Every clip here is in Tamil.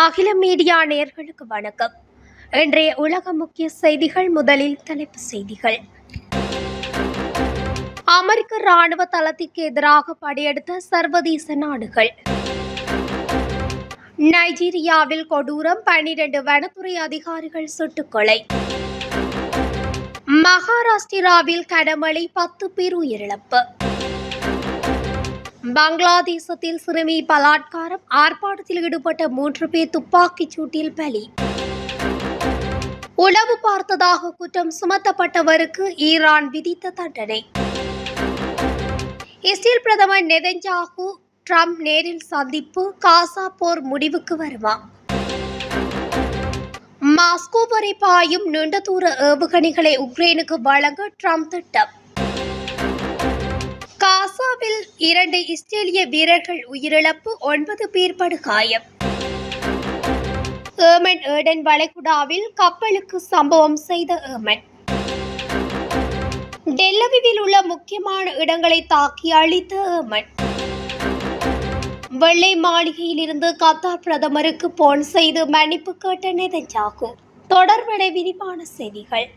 அகில மீடியா நேயர்களுக்கு வணக்கம். இன்றைய உலக முக்கிய செய்திகள் முதலில் தலைப்பு செய்திகள். அமெரிக்க ராணுவ தளத்திற்கு எதிராக படையெடுத்த சர்வதேச நாடுகள். நைஜீரியாவில் கொடூரம் பன்னிரண்டு வனத்துறை அதிகாரிகள் சுட்டுக்கொலை. மகாராஷ்டிராவில் கனமழை பத்து பேர் உயிரிழப்பு. பங்களாதேசத்தில் சிறுமி பலாத்காரம் ஆர்ப்பாட்டத்தில் ஈடுபட்ட மூன்று பேர் துப்பாக்கிச் சூட்டில் பலி. உளவு பார்த்ததாக குற்றம் சுமத்தப்பட்டவருக்கு ஈரான் விதித்த தண்டனை. இஸ்ரேல் பிரதமர் நெதன்யாகு ட்ரம்ப் நேரில் சந்திப்பு காசா போர் முடிவுக்கு வருமா? மாஸ்கோ வரை பாயும் நீண்ட தூர ஏவுகணைகளை உக்ரைனுக்கு வழங்க ட்ரம்ப் திட்டம். காசாவில் இரண்டு இஸ்ரேலிய வீரர்கள் உயிரிழப்பு ஒன்பது பேர் படுகாயம் ஏமன் ஏடன் வளைகுடாவில் கப்பலுக்கு சம்பவம் செய்த ஏமன். டெல்லவிவில் உள்ள முக்கியமான இடங்களை தாக்கி அழித்த ஏமன். வெள்ளை மாளிகையில் இருந்து கத்தார் பிரதமருக்கு போன் செய்து மன்னிப்பு கேட்ட நெதஞ்சாகு தொடர்பட விரிவான செய்திகள்.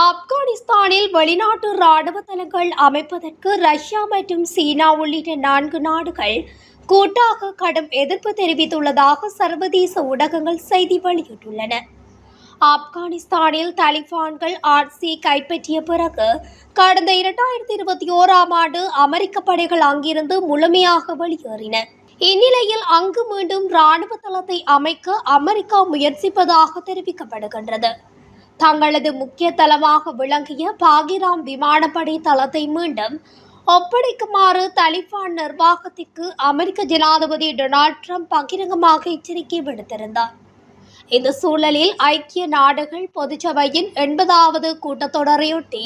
ஆப்கானிஸ்தானில் வெளிநாட்டு ராணுவ தளங்கள் அமைப்பதற்கு ரஷ்யா மற்றும் சீனா உள்ளிட்ட நான்கு நாடுகள் கூட்டாக கடும் எதிர்ப்பு தெரிவித்துள்ளதாக சர்வதேச ஊடகங்கள் செய்தி வெளியிட்டுள்ளன. ஆப்கானிஸ்தானில் தலிபான்கள் ஆட்சி கைப்பற்றிய பிறகு கடந்த இரண்டாயிரத்தி இருபத்தி ஓராம் ஆண்டு அமெரிக்க படைகள் அங்கிருந்து முழுமையாக வெளியேறின. இந்நிலையில் அங்கு மீண்டும் ராணுவ தளத்தை அமைக்க அமெரிக்கா முயற்சிப்பதாக தெரிவிக்கப்படுகின்றது. தங்களது முக்கிய தளமாக விளங்கிய பாகிராம் விமானப்படை தளத்தை மீண்டும் ஒப்படைக்குமாறு தலிபான் நிர்வாகத்திற்கு அமெரிக்க ஜனாதிபதி டொனால்ட் ட்ரம்ப் பகிரங்கமாக எச்சரிக்கை விடுத்திருந்தார். இந்த சூழலில் ஐக்கிய நாடுகள் பொதுச்சபையின் எண்பதாவது கூட்டத்தொடரையொட்டி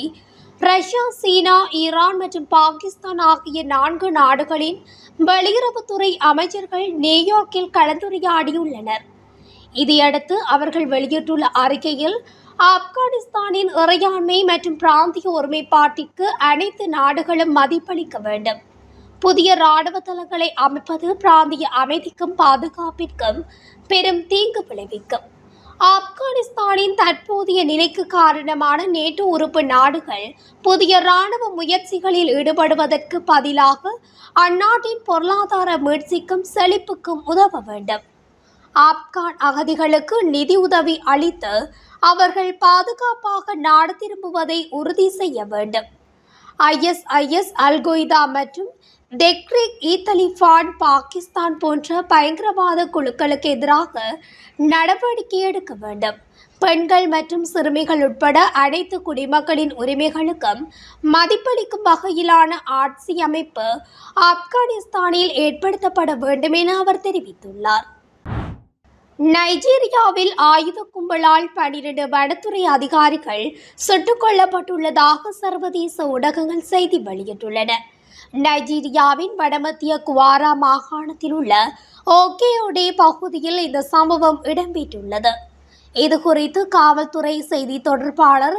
ரஷ்யா சீனா ஈரான் மற்றும் பாகிஸ்தான் ஆகிய நான்கு நாடுகளின் வெளியுறவுத்துறை அமைச்சர்கள் நியூயார்க்கில் கலந்துரையாடியுள்ளனர். இதையடுத்து அவர்கள் வெளியிட்டுள்ள அறிக்கையில் ஆப்கானிஸ்தானின் இறையாண்மை மற்றும் பிராந்திய ஒருமைப்பாட்டிற்கு அனைத்து நாடுகளும் மதிப்பளிக்க வேண்டும். புதிய ராணுவ தளங்களை அமைப்பது பிராந்திய அமைதிக்கும் பாதுகாப்பிற்கும் பெரும் தீங்கு விளைவிக்கும். ஆப்கானிஸ்தானின் தற்போதைய நிலைக்கு காரணமான நேட்டோ உறுப்பு நாடுகள் புதிய ராணுவ முயற்சிகளில் ஈடுபடுவதற்கு பதிலாக அந்நாட்டின் பொருளாதார மீட்சிக்கும் செழிப்புக்கும் உதவ வேண்டும். ஆப்கான் அகதிகளுக்கு நிதி உதவி அளித்து அவர்கள் பாதுகாப்பாக நாடு திரும்புவதை உறுதி செய்ய வேண்டும். ஐஎஸ்ஐஎஸ் அல்கொய்தா மற்றும் தெக்ரிக் இ தலிபான் பாகிஸ்தான் போன்ற பயங்கரவாத குழுக்களுக்கு எதிராக நடவடிக்கை எடுக்க வேண்டும். பெண்கள் மற்றும் சிறுமிகள் உட்பட அனைத்து குடிமக்களின் உரிமைகளுக்கும் மதிப்பளிக்கும் வகையிலான ஆட்சி அமைப்பு ஆப்கானிஸ்தானில் ஏற்படுத்தப்பட வேண்டும் என அவர் தெரிவித்துள்ளார். நைஜீரியாவில் ஆயுத கும்பலால் பனிரெண்டு வனத்துறை அதிகாரிகள் சுட்டுக் கொல்லப்பட்டுள்ளதாக சர்வதேச ஊடகங்கள் செய்தி வெளியிட்டுள்ளன. நைஜீரியாவின் வடமத்திய குவாரா மாகாணத்தில் உள்ள ஓகேயோடே பகுதியில் இந்த சம்பவம் இடம்பெற்றுள்ளது. இது குறித்து காவல்துறை செய்தி தொடர்பாளர்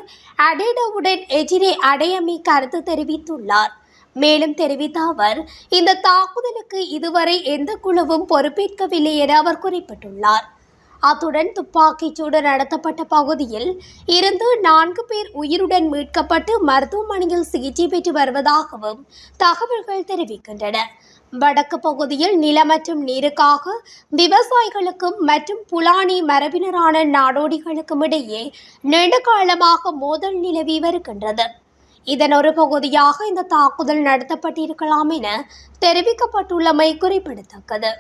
அடேடவுடன் எஜிரே அடையமி கருத்து தெரிவித்துள்ளார். மேலும் தெரிவித்த அவர் இந்த தாக்குதலுக்கு இதுவரை எந்த குழுவும் பொறுப்பேற்கவில்லை என அவர் குறிப்பிட்டுள்ளார். அத்துடன் துப்பாக்கிச்சூடு நடத்தப்பட்ட பகுதியில் இருந்து நான்கு பேர் உயிருடன் மீட்கப்பட்டு மருத்துவமனையில் சிகிச்சை பெற்று வருவதாகவும் தகவல்கள் தெரிவிக்கின்றன. வடக்கு பகுதியில் நில மற்றும் நீருக்காக விவசாயிகளுக்கும் மற்றும் புலானி மரபினரான நாடோடிகளுக்கும் இடையே நெடுகாலமாக காலமாக மோதல் நிலவி வருகின்றது. இதன் ஒரு பகுதியாக இந்த தாக்குதல் நடத்தப்பட்டிருக்கலாம் என தெரிவிக்கப்பட்டுள்ளமை குறிப்பிடத்தக்கது.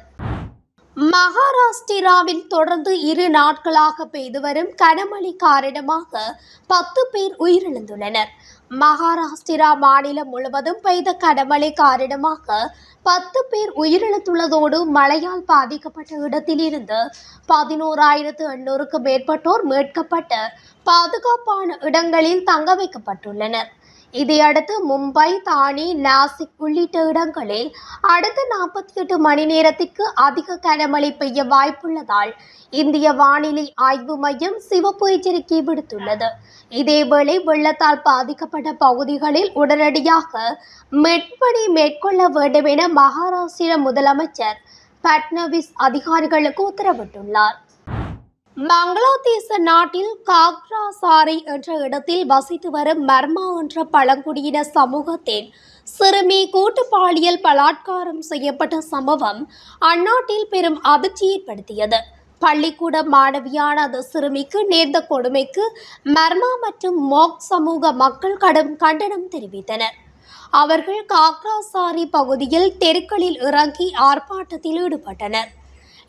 மகாராஷ்டிராவில் தொடர்ந்து இரு நாட்களாக பெய்து வரும் கனமழை காரணமாக பத்து பேர் உயிரிழந்துள்ளனர். மகாராஷ்டிரா மாநிலம் முழுவதும் பெய்த கனமழை காரணமாக பத்து பேர் உயிரிழந்துள்ளதோடு மழையால் பாதிக்கப்பட்ட இடத்திலிருந்து பதினோராயிரத்து எண்ணூறுக்கு மேற்பட்டோர் மீட்கப்பட்டு பாதுகாப்பான இடங்களில் தங்க வைக்கப்பட்டுள்ளனர். இதையடுத்து மும்பை தானே நாசிக் உள்ளிட்ட இடங்களில் அடுத்த நாற்பத்தி எட்டு மணி நேரத்திற்கு அதிக கனமழை பெய்ய வாய்ப்புள்ளதால் இந்திய வானிலை ஆய்வு மையம் சிவப்பு எச்சரிக்கை விடுத்துள்ளது. இதேவேளை வெள்ளத்தால் பாதிக்கப்பட்ட பகுதிகளில் உடனடியாக மெட்பணி மேற்கொள்ள வேண்டும் என மகாராஷ்டிர முதலமைச்சர் பட்னவிஸ் அதிகாரிகளுக்கு உத்தரவிட்டுள்ளார். பங்களாதேச நாட்டில் காக்ரா சாரை என்ற இடத்தில் வசித்து வரும் மர்மா என்ற பழங்குடியின சமூகத்தின் சிறுமி கூட்டு பாலியல் பலாத்காரம் செய்யப்பட்ட சம்பவம் அந்நாட்டில் பெரும் அதிர்ச்சி ஏற்படுத்தியது பள்ளிக்கூட மாணவியான அந்த சிறுமிக்கு நேர்ந்த கொடுமைக்கு மர்மா மற்றும் மோக் சமூக மக்கள் கடும் கண்டனம் தெரிவித்தனர். அவர்கள் காக்ராசாரி பகுதியில் தெருக்களில் இறங்கி ஆர்ப்பாட்டத்தில் ஈடுபட்டனர்.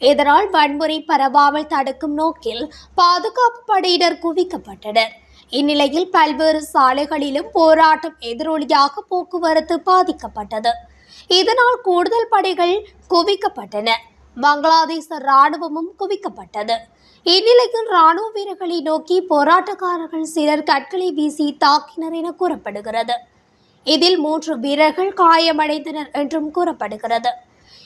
இதனால் வன்முறை பரவாமல் தடுக்கும் நோக்கில் பாதுகாப்பு படையினர் குவிக்கப்பட்டனர். இந்நிலையில் பல்வேறு சாலைகளிலும் போராட்டம் எதிரொலியாக போக்குவரத்து பாதிக்கப்பட்டது. இதனால் கூடுதல் படைகள் குவிக்கப்பட்டன. பங்களாதேச ராணுவமும் குவிக்கப்பட்டது. இந்நிலையில் ராணுவ வீரர்களை நோக்கி போராட்டக்காரர்கள் சிலர் கற்களை வீசி தாக்கினர் என கூறப்படுகிறது. இதில் மூன்று வீரர்கள் காயமடைந்தனர் என்றும் கூறப்படுகிறது.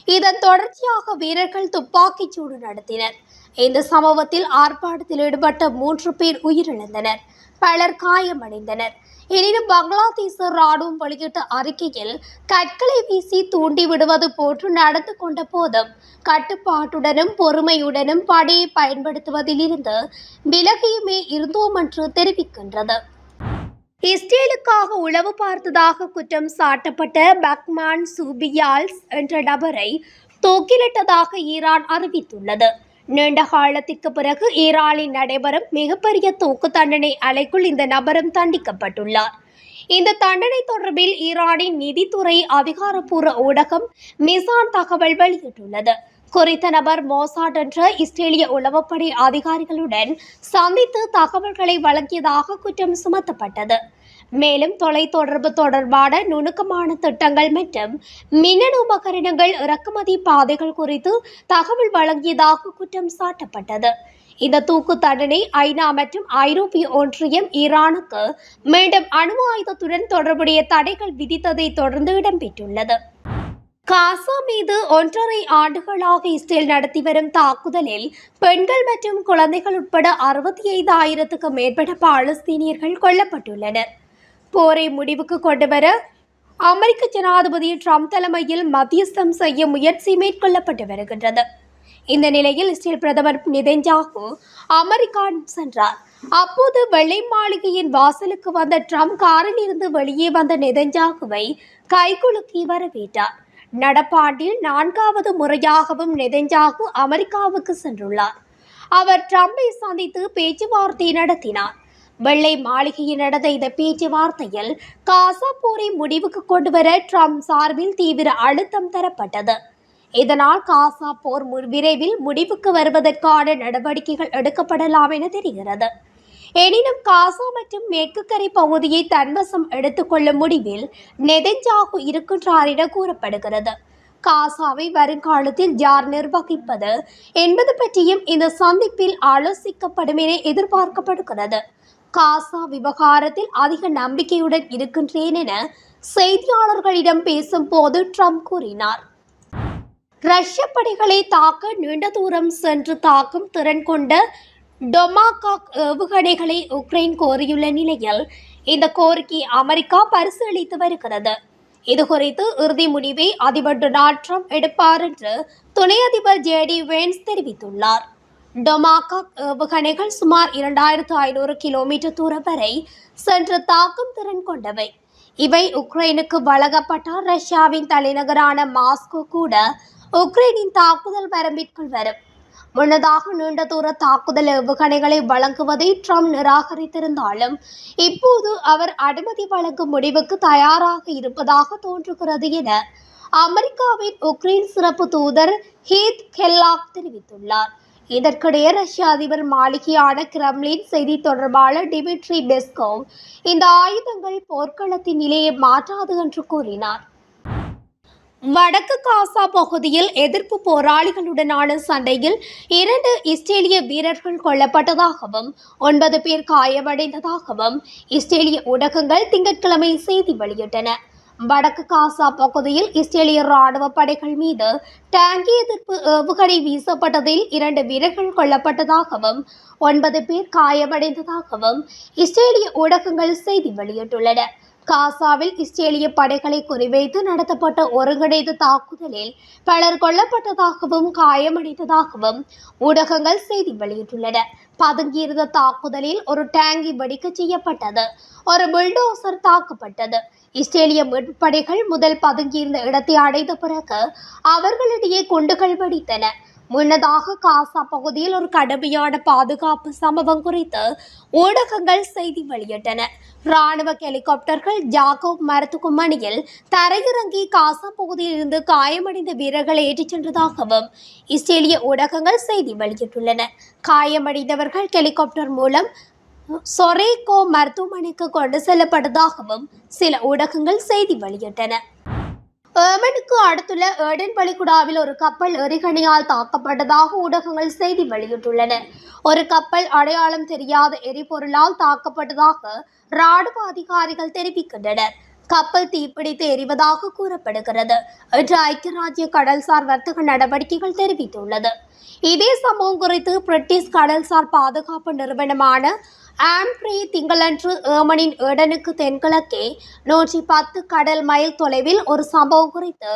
இதன் தொடர்ச்சியாக வீரர்கள் துப்பாக்கிச் சூடு நடத்தினர். இந்த சம்பவத்தில் ஆர்ப்பாட்டத்தில் ஈடுபட்ட மூன்று பேர் உயிரிழந்தனர். பலர் காயமடைந்தனர். எனினும் பங்களாதேச ராணுவம் வெளியிட்ட அறிக்கையில் கற்களை வீசி தூண்டி விடுவது போன்று நடந்து கொண்ட போதும் கட்டுப்பாட்டுடனும் பொறுமையுடனும் படையை பயன்படுத்துவதிலிருந்து விலகியுமே இருந்தோம் என்று தெரிவிக்கின்றது. இஸ்ரேலுக்காக உளவு பார்த்ததாக குற்றம் சாட்டப்பட்ட பக்மான் சூபியால்ஸ் என்ற நபரை தூக்கிலிட்டதாக ஈரான் அறிவித்துள்ளது. நீண்ட காலத்திற்கு பிறகு ஈரானில் நடைபெறும் மிகப்பெரிய தூக்கு தண்டனை அலைக்குள் இந்த நபரும் தண்டிக்கப்பட்டுள்ளார். இந்த தண்டனை தொடர்பில் ஈரானின் நிதித்துறை அதிகாரப்பூர்வ ஊடகம் மிசான் தகவல் வெளியிட்டுள்ளது. குறித்த நபர் மோசாட் என்ற இஸ்ரேலிய உளவுப்படை அதிகாரிகளுடன் சந்தித்து தகவல்களை வழங்கியதாக குற்றம் சுமத்தப்பட்டது. மேலும் தொலைத்தொடர்பு தொடர்பான நுணுக்கமான திட்டங்கள் மற்றும் மின்னணு உபகரணங்கள் இறக்குமதி பாதைகள் குறித்து தகவல் வழங்கியதாக குற்றம் சாட்டப்பட்டது. இந்த தூக்கு தண்டனை ஐநா மற்றும் ஐரோப்பிய ஒன்றியம் ஈரானுக்கு மீண்டும் அணு ஆயுதத்துடன் தொடர்புடைய தடைகள் விதித்ததை தொடர்ந்து இடம்பெற்றுள்ளது. காசா மீது ஒன்றரை ஆண்டுகளாக இஸ்ரேல் நடத்தி வரும் தாக்குதலில் பெண்கள் மற்றும் குழந்தைகள் உட்பட அறுபத்தி ஐந்து ஆயிரத்துக்கு மேற்பட்ட பாலஸ்தீனியர்கள் கொல்லப்பட்டுள்ளனர். போரை முடிவுக்கு கொண்டுவர அமெரிக்க ஜனாதிபதி ட்ரம்ப் தலைமையில் மத்தியஸ்தம் செய்ய முயற்சி மேற்கொள்ளப்பட்டு வருகின்றது. இந்த நிலையில் இஸ்ரேல் பிரதமர் நிதன்ஜாகு அமெரிக்கா சென்றார். அப்போது வெள்ளை மாளிகையின் வாசலுக்கு வந்த ட்ரம்ப் காரில் இருந்து வெளியே வந்த நெதன்ஜாகுவை கைகுலுக்கி வரவேற்றார். நடப்பாண்டில் நான்காவது முறையாகவும் நெதஞ்சாகு அமெரிக்காவுக்கு சென்றுள்ளார். அவர் ட்ரம்பை சந்தித்து பேச்சுவார்த்தை நடத்தினார். வெள்ளை மாளிகையில் நடந்த இந்த பேச்சுவார்த்தையில் காசா போரை முடிவுக்கு கொண்டுவர ட்ரம்ப் சார்பில் தீவிர அழுத்தம் தரப்பட்டது. இதனால் காசா போர் விரைவில் முடிவுக்கு வருவதற்கான நடவடிக்கைகள் எடுக்கப்படலாம் என தெரிகிறது. எனினும் காசா மற்றும் மேற்கு கரை பகுதியை தன்வசம் எடுத்துக்கொள்ளும் முடிவில் நெதஞ்சாகு இருக்கின்றார் என கூறப்படுகிறது. காசாவை வருங்காலத்தில் யார் நிர்வகிப்பது என்பது பற்றியும் இந்த சந்திப்பில் ஆலோசிக்கப்படும் என எதிர்பார்க்கப்படுகிறது. காசா விவகாரத்தில் அதிக நம்பிக்கையுடன் இருக்கின்றேன் என செய்தியாளர்களிடம் பேசும்போது ட்ரம்ப் கூறினார். ரஷ்ய படைகளை தாக்க நீண்ட தூரம் சென்று தாக்கும் திறன் கொண்ட டொமாகாக் ஏவுகணைகளை உக்ரைன் கோரியுள்ள நிலையில் இந்த கோரிக்கை அமெரிக்கா பரிசீலித்து வருகிறது. இது குறித்து இறுதி முடிவை அதிபர் டொனால்ட் ட்ரம்ப் எடுப்பார் என்று துணை அதிபர் ஜேடி வேன்ஸ் தெரிவித்துள்ளார். டொமாகாக் ஏவுகணைகள் சுமார் இரண்டாயிரத்து ஐநூறு கிலோமீட்டர் தூரம் வரை சென்று தாக்கும் திறன் கொண்டவை. இவை உக்ரைனுக்கு வழங்கப்பட்டால் ரஷ்யாவின் தலைநகரான மாஸ்கோ கூட உக்ரைனின் தாக்குதல் வரம்பிற்குள் வரும். முன்னதாக நீண்ட தூர தாக்குதல் ஏவுகணைகளை வழங்குவதை ட்ரம்ப் நிராகரித்திருந்தாலும் இப்போது அவர் அனுமதி வழங்கும் முடிவுக்கு தயாராக இருப்பதாக தோன்றுகிறது என அமெரிக்காவின் உக்ரைன் சிறப்பு தூதர் ஹீத் கெல்லாக் தெரிவித்துள்ளார். இதற்கிடையே ரஷ்ய அதிபர் மாளிகையான கிரெம்லின் செய்தி தொடர்பாளர் டிமிட்ரி பெஸ்கோவ் இந்த ஆயுதங்கள் போர்க்களத்தின் நிலையை மாற்றாது என்று கூறினார். வடக்கு காசா பகுதியில் எதிர்ப்பு போராளிகளுடனான சண்டையில் இரண்டு இஸ்ரேலிய வீரர்கள் கொல்லப்பட்டதாகவும் ஒன்பது பேர் காயமடைந்ததாகவும் இஸ்ரேலிய ஊடகங்கள் திங்கட்கிழமை செய்தி வெளியிட்டன. வடக்கு காசா பகுதியில் இஸ்ரேலிய ராணுவ படைகள் மீது டேங்கி எதிர்ப்பு ஏவுகணை வீசப்பட்டதில் இரண்டு வீரர்கள் கொல்லப்பட்டதாகவும் ஒன்பது பேர் காயமடைந்ததாகவும் இஸ்ரேலிய ஊடகங்கள் செய்தி வெளியிட்டுள்ளன. காசாவில் இஸ்ரேலிய படைகளை குறிவைத்து நடத்தப்பட்ட ஒருங்கிணைந்த தாக்குதலில் பலர் கொல்லப்பட்டதாகவும் காயமடைந்ததாகவும் ஊடகங்கள் செய்தி வெளியிட்டுள்ளன. பதுங்கியிருந்த தாக்குதலில் ஒரு டேங்கி வெடிக்க செய்யப்பட்டது. ஒரு புல்டோசர் தாக்கப்பட்டது. இஸ்ரேலிய மீட்புப் படைகள் முதல் பதுங்கியிருந்த இடத்தை அடைந்த பிறகு அவர்களிடையே குண்டுகள் வெடித்தன. முன்னதாக காசா பகுதியில் ஒரு கடுமையான பாதுகாப்பு சம்பவம் குறித்து ஊடகங்கள் செய்தி வெளியிட்டன. ராணுவ ஹெலிகாப்டர்கள் ஜாகோப் மருத்துவமனையில் தரையிறங்கி காசா பகுதியில் இருந்து காயமடைந்த வீரர்களை ஏற்றிச் சென்றதாகவும் இஸ்ரேலிய ஊடகங்கள் செய்தி வெளியிட்டுள்ளன. காயமடைந்தவர்கள் ஹெலிகாப்டர் மூலம் சொரேகோ மருத்துவமனைக்கு கொண்டு செல்லப்பட்டதாகவும் சில ஊடகங்கள் செய்தி வெளியிட்டன. ஏமனுக்கு அடுத்துள்ள ஏடன் பலிகுடாவில் ஒரு கப்பல் எரிகணியால் தாக்கப்பட்டதாக ஊடகங்கள் செய்தி வெளியிட்டுள்ளன. ஒரு கப்பல் அடையாளம் தெரியாத எரிபொருளால் தாக்கப்பட்டதாக ராணுவ அதிகாரிகள் தெரிவிக்கின்றனர். கப்பல் தீப்பிடித்து எரிவதாக கூறப்படுகிறது. என்று ஐக்கிய ராஜ்ய கடல்சார் வர்த்தக நடவடிக்கைகள் தெரிவித்துள்ளது. இதே சம்பவம் குறித்து பிரிட்டிஷ் கடல்சார் பாதுகாப்பு நிறுவனமான ஆம்ப்ரே திங்களன்று ஏமனின் ஏடனுக்கு தென்கிழக்கே நூற்றி பத்து கடல் மைல் தொலைவில் ஒரு சம்பவம் குறித்து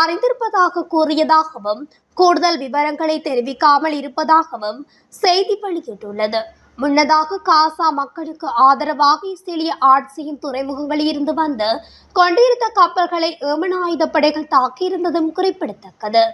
அறிந்திருப்பதாக கூறியதாகவும் கூடுதல் விவரங்களை தெரிவிக்காமல் இருப்பதாகவும் செய்தி வெளியிட்டுள்ளது. முன்னதாக காசா மக்களுக்கு ஆதரவாக இஸ்ரேலிய ஆட்சியின் துறைமுகங்களில் இருந்து வந்து கொண்டிருந்த கப்பல்களை ஏமன் ஆயுதப்படைகள் தாக்கியிருந்ததும் குறிப்பிடத்தக்கது.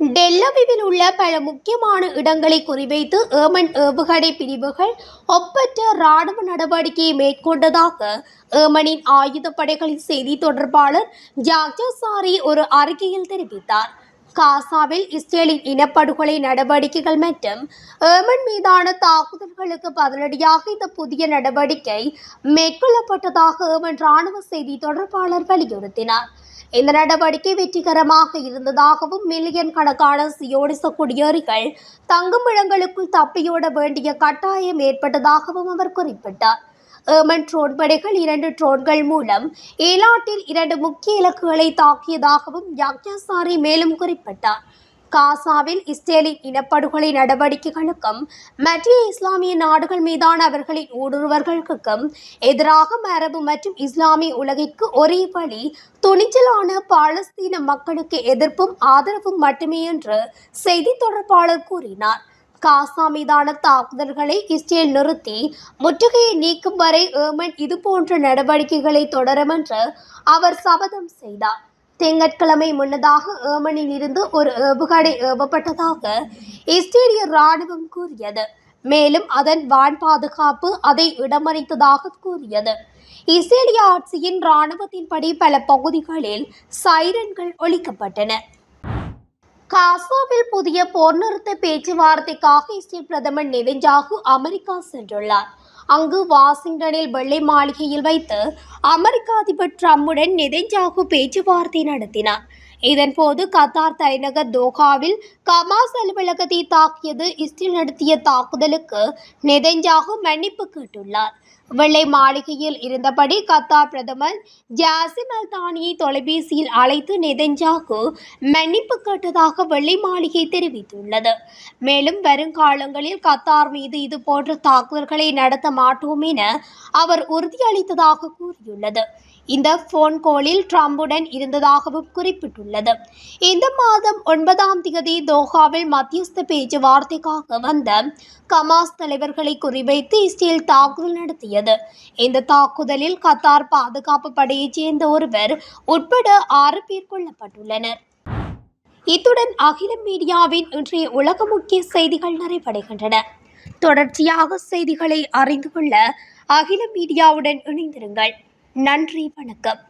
டெல்லவிவில் உள்ள பல முக்கியமான இடங்களை குறிவைத்து ஏமன் ஏவுகணை பிரிவுகள் ஒப்பற்ற இராணுவ நடவடிக்கையை மேற்கொண்டதாக ஏமனின் ஆயுதப்படைகளின் செய்தி தொடர்பாளர் ஜாக்ஜசாரி ஒரு அறிக்கையில் தெரிவித்தார். காசாவில் இஸ்ரேலின் இனப்படுகொலை நடவடிக்கைகள் மற்றும் ஏமன் மீதான தாக்குதல்களுக்கு பதிலடியாக இந்த புதிய நடவடிக்கை மேற்கொள்ளப்பட்டதாக ஏமன் ராணுவ செய்தி தொடர்பாளர் வலியுறுத்தினார். இந்த நடவடிக்கை வெற்றிகரமாக இருந்ததாகவும் மில்லியன் கணக்கான சியோனிச குடியேறிகள் தங்கும் இடங்களுக்குள் தப்பியோட வேண்டிய கட்டாயம் ஏற்பட்டதாகவும் அவர் குறிப்பிட்டார். ஏமன் ட்ரோன் படைகள் இரண்டு ட்ரோன்கள் மூலம் ஏலாட்டில் இரண்டு முக்கிய இலக்குகளை தாக்கியதாகவும் யாக்யாசாரி மேலும் குறிப்பிட்டார். காசாவில் இஸ்ரேலின் இனப்படுகொலை நடவடிக்கைகளுக்கும் மத்திய இஸ்லாமிய நாடுகள் மீதான அவர்களின் ஊடுருவர்களுக்கும் எதிராக அரபு மற்றும் இஸ்லாமிய உலகிற்கு ஒரே வழி துணிச்சலான பாலஸ்தீன மக்களுக்கு எதிர்ப்பும் ஆதரவும் மட்டுமே என்று செய்தி தொடர்பாளர் கூறினார். காசா மீதான தாக்குதல்களை இஸ்ரேல் நிறுத்தி முற்றுகையை நீக்கும் வரை ஏமன் இதுபோன்ற நடவடிக்கைகளை தொடரும் என்று அவர் சபதம் செய்தார். திங்கட்கிழமை முன்னதாக ஏமனில் இருந்து ஒரு ஏவுகணை ஏவப்பட்டதாக இஸ்ரேலிய ராணுவம் கூறியது. மேலும் அதன் வான் பாதுகாப்பு அதை இடமறித்ததாக கூறியது. இஸ்ரேலிய ஆட்சியின் ராணுவத்தின்படி பல பகுதிகளில் சைரன்கள் ஒழிக்கப்பட்டன காசாவில் புதிய போர் நிறுத்த பேச்சுவார்த்தைக்காக இஸ்ரேல் பிரதமர் நெதஞ்சாகு அமெரிக்கா சென்றுள்ளார். அங்கு வாஷிங்டனில் வெள்ளை மாளிகையில் வைத்து அமெரிக்க அதிபர் ட்ரம்புடன் நெதஞ்சாகு பேச்சுவார்த்தை நடத்தினார். இதன்போது கத்தார் தலைநகர் தோஹாவில் கமாஸ் அலுவலகத்தை தாக்கியது இஸ்ரேல் நடத்திய தாக்குதலுக்கு நெதன்யாகு மன்னிப்பு கேட்டுள்ளார். வெள்ளை மாளிகையில் இருந்தபடி கத்தார் பிரதமர் ஜாசிம் அல் தானியை தொலைபேசியில் அழைத்து நெதன்யாகு மன்னிப்பு கேட்டதாக வெள்ளை மாளிகை தெரிவித்துள்ளது. மேலும் வருங்காலங்களில் கத்தார் மீது இது போன்ற தாக்குதல்களை நடத்த மாட்டோம் என அவர் உறுதியளித்ததாக கூறியுள்ளது. இந்த போன் கோலில் ட்ரம்புடன் இருந்ததாகவும் குறிப்பிட்டுள்ளது. இந்த மாதம் ஒன்பதாம் தேதி தோஹாவில் மத்தியஸ்த பேச்சுவார்த்தைக்காக வந்த கமாஸ் தலைவர்களை குறிவைத்து இஸ்ரேல் தாக்குதல் நடத்தியது. இந்த தாக்குதலில் கத்தார் பாதுகாப்பு படையைச் சேர்ந்த ஒருவர் உட்பட ஆறு பேர் கொல்லப்பட்டுள்ளனர். இத்துடன் அகில மீடியாவின் இன்றைய உலக முக்கிய செய்திகள் நிறைவடைகின்றன. தொடர்ச்சியாக செய்திகளை அறிந்து கொள்ள அகில மீடியாவுடன் இணைந்திருங்கள். நன்றி வணக்கம்.